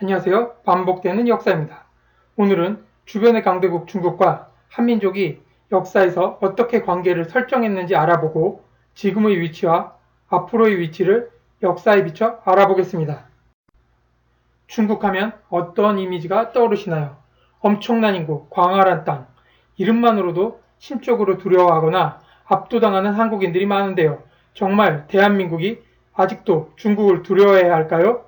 안녕하세요. 반복되는 역사입니다. 오늘은 주변의 강대국 중국과 한민족이 역사에서 어떻게 관계를 설정했는지 알아보고 지금의 위치와 앞으로의 위치를 역사에 비춰 알아보겠습니다. 중국 하면 어떤 이미지가 떠오르시나요? 엄청난 인구, 광활한 땅, 이름만으로도 심적으로 두려워하거나 압도당하는 한국인들이 많은데요. 정말 대한민국이 아직도 중국을 두려워해야 할까요?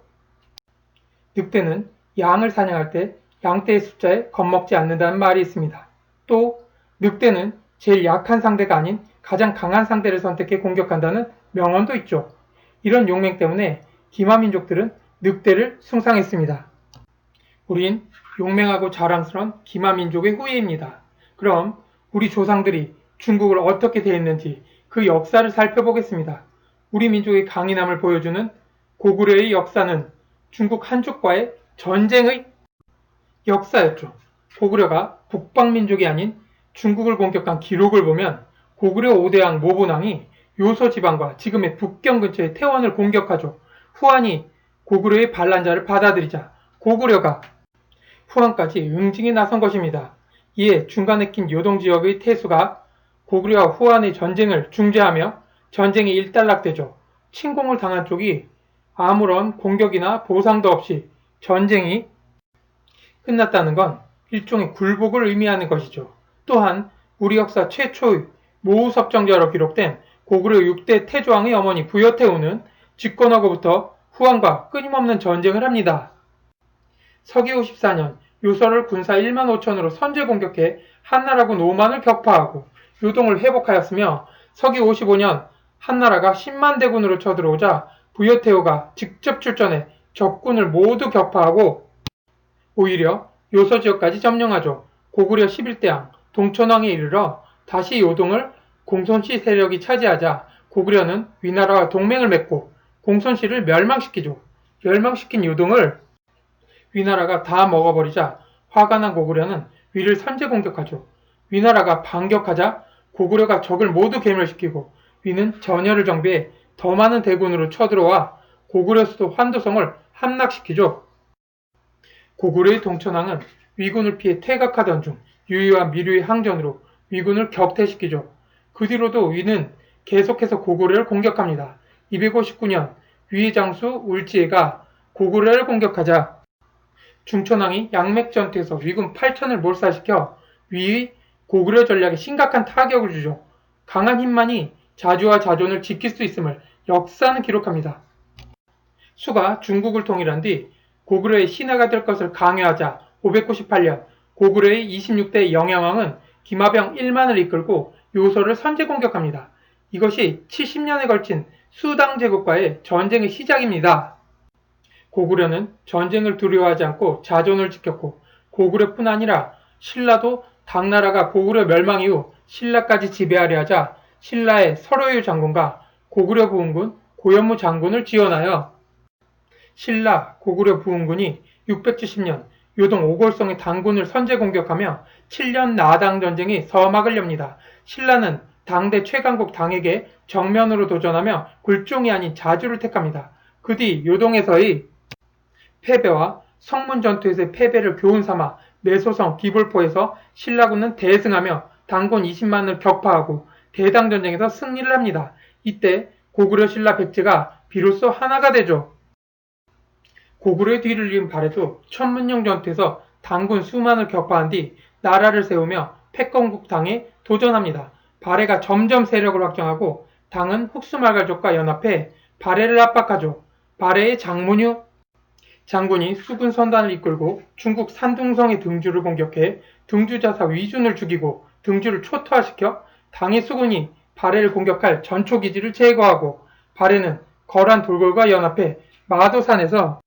늑대는 양을 사냥할 때 양떼의 숫자에 겁먹지 않는다는 말이 있습니다. 또 늑대는 제일 약한 상대가 아닌 가장 강한 상대를 선택해 공격한다는 명언도 있죠. 이런 용맹 때문에 기마 민족들은 늑대를 숭상했습니다. 우린 용맹하고 자랑스러운 기마 민족의 후예입니다. 그럼 우리 조상들이 중국을 어떻게 대했는지 그 역사를 살펴보겠습니다. 우리 민족의 강인함을 보여주는 고구려의 역사는 중국 한족과의 전쟁의 역사였죠. 고구려가 북방민족이 아닌 중국을 공격한 기록을 보면 고구려 5대왕 모본왕이 요소 지방과 지금의 북경 근처의 태원을 공격하죠. 후한이 고구려의 반란자를 받아들이자 고구려가 후한까지 응징에 나선 것입니다. 이에 중간에 낀 요동 지역의 태수가 고구려와 후한의 전쟁을 중재하며 전쟁이 일단락되죠. 침공을 당한 쪽이 아무런 공격이나 보상도 없이 전쟁이 끝났다는 건 일종의 굴복을 의미하는 것이죠. 또한 우리 역사 최초의 모우섭정자로 기록된 고구려 6대 태조왕의 어머니 부여태우는 집권하고부터 후왕과 끊임없는 전쟁을 합니다. 서기 54년 요서를 군사 1만 5천으로 선제 공격해 한나라군 5만을 격파하고 요동을 회복하였으며 서기 55년 한나라가 10만 대군으로 쳐들어오자 부여태후가 직접 출전해 적군을 모두 격파하고 오히려 요서 지역까지 점령하죠. 고구려 11대왕 동천왕에 이르러 다시 요동을 공손씨 세력이 차지하자 고구려는 위나라와 동맹을 맺고 공손씨를 멸망시키죠. 멸망시킨 요동을 위나라가 다 먹어버리자 화가 난 고구려는 위를 선제 공격하죠. 위나라가 반격하자 고구려가 적을 모두 괴멸시키고 위는 전열을 정비해 더 많은 대군으로 쳐들어와 고구려 수도 환도성을 함락시키죠. 고구려의 동천왕은 위군을 피해 퇴각하던 중 유유와 미류의 항전으로 위군을 격퇴시키죠. 그 뒤로도 위는 계속해서 고구려를 공격합니다. 259년 위의 장수 울지혜가 고구려를 공격하자 중천왕이 양맥전투에서 위군 8천을 몰살시켜 위의 고구려 전략에 심각한 타격을 주죠. 강한 힘만이 자주와 자존을 지킬 수 있음을 역사는 기록합니다. 수가 중국을 통일한 뒤 고구려의 신하가 될 것을 강요하자 598년 고구려의 26대 영양왕은 기마병 1만을 이끌고 요소를 선제 공격합니다. 이것이 70년에 걸친 수당 제국과의 전쟁의 시작입니다. 고구려는 전쟁을 두려워하지 않고 자존을 지켰고 고구려뿐 아니라 신라도 당나라가 고구려 멸망 이후 신라까지 지배하려 하자 신라의 설호유 장군과 고구려 부흥군 고현무 장군을 지원하여 신라 고구려 부흥군이 670년 요동 오골성의 당군을 선제 공격하며 7년 나당 전쟁이 서막을 엽니다. 신라는 당대 최강국 당에게 정면으로 도전하며 굴종이 아닌 자주를 택합니다. 그 뒤 요동에서의 패배와 성문 전투에서의 패배를 교훈 삼아 내소성 기불포에서 신라군은 대승하며 당군 20만을 격파하고 대당 전쟁에서 승리를 합니다. 이때 고구려 신라 백제가 비로소 하나가 되죠. 고구려의 뒤를 이은 발해도 천문령 전투에서 당군 수만을 격파한 뒤 나라를 세우며 패권국 당에 도전합니다. 발해가 점점 세력을 확장하고 당은 흑수말가족과 연합해 발해를 압박하죠. 발해의 장문유 장군이 수군 선단을 이끌고 중국 산둥성의 등주를 공격해 등주자사 위준을 죽이고 등주를 초토화시켜 당의 수군이 발해를 공격할 전초 기지를 제거하고 발해는 거란 돌골과 연합해 마도산에서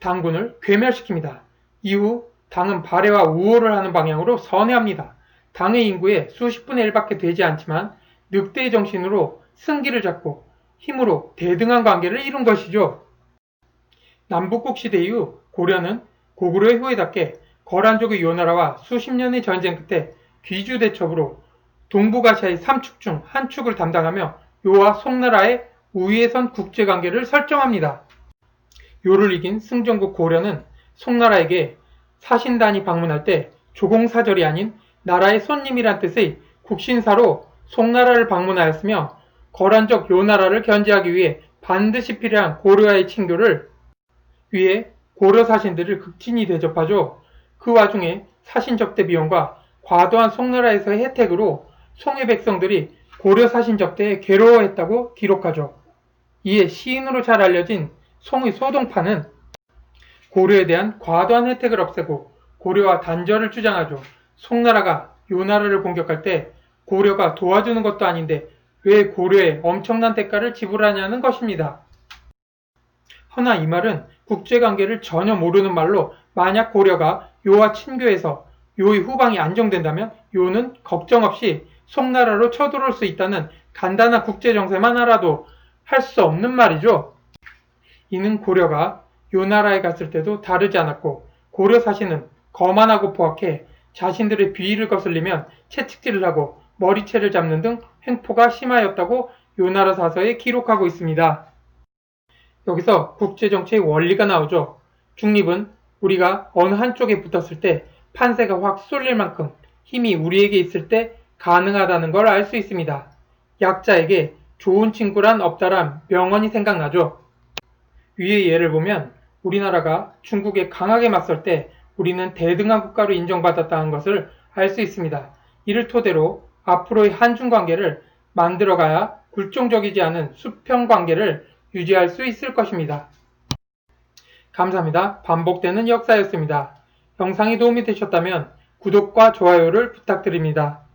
당군을 괴멸시킵니다. 이후 당은 발해와 우호를 하는 방향으로 선회합니다. 당의 인구의 수십 분의 1밖에 되지 않지만 늑대의 정신으로 승기를 잡고 힘으로 대등한 관계를 이룬 것이죠. 남북국 시대 이후 고려는 고구려의 후예답게 거란족의 요나라와 수십 년의 전쟁 끝에 귀주 대첩으로 동북아시아의 3축 중 한 축을 담당하며 요와 송나라의 우위에 선 국제관계를 설정합니다. 요를 이긴 승전국 고려는 송나라에게 사신단이 방문할 때 조공사절이 아닌 나라의 손님이란 뜻의 국신사로 송나라를 방문하였으며 거란적 요나라를 견제하기 위해 반드시 필요한 고려와의 친교를 위해 고려 사신들을 극진히 대접하죠. 그 와중에 사신 접대 비용과 과도한 송나라에서의 혜택으로 송해 백성들이 고려 사신 접대에 괴로워했다고 기록하죠. 이에 시인으로 잘 알려진 송의 소동파는 고려에 대한 과도한 혜택을 없애고 고려와 단절을 주장하죠. 송나라가 요나라를 공격할 때 고려가 도와주는 것도 아닌데 왜 고려에 엄청난 대가를 지불하냐는 것입니다. 허나 이 말은 국제관계를 전혀 모르는 말로 만약 고려가 요와 친교해서 요의 후방이 안정된다면 요는 걱정 없이 송나라로 쳐들어올 수 있다는 간단한 국제정세만 알아도 할 수 없는 말이죠. 이는 고려가 요 나라에 갔을 때도 다르지 않았고 고려 사신은 거만하고 포악해 자신들의 비위를 거슬리면 채찍질을 하고 머리채를 잡는 등 횡포가 심하였다고 요나라 사서에 기록하고 있습니다. 여기서 국제정치의 원리가 나오죠. 중립은 우리가 어느 한쪽에 붙었을 때 판세가 확 쏠릴 만큼 힘이 우리에게 있을 때 가능하다는 걸 알 수 있습니다. 약자에게 좋은 친구란 없다란 명언이 생각나죠. 위의 예를 보면 우리나라가 중국에 강하게 맞설 때 우리는 대등한 국가로 인정받았다는 것을 알 수 있습니다. 이를 토대로 앞으로의 한중 관계를 만들어가야 굴종적이지 않은 수평 관계를 유지할 수 있을 것입니다. 감사합니다. 반복되는 역사였습니다. 영상이 도움이 되셨다면 구독과 좋아요를 부탁드립니다.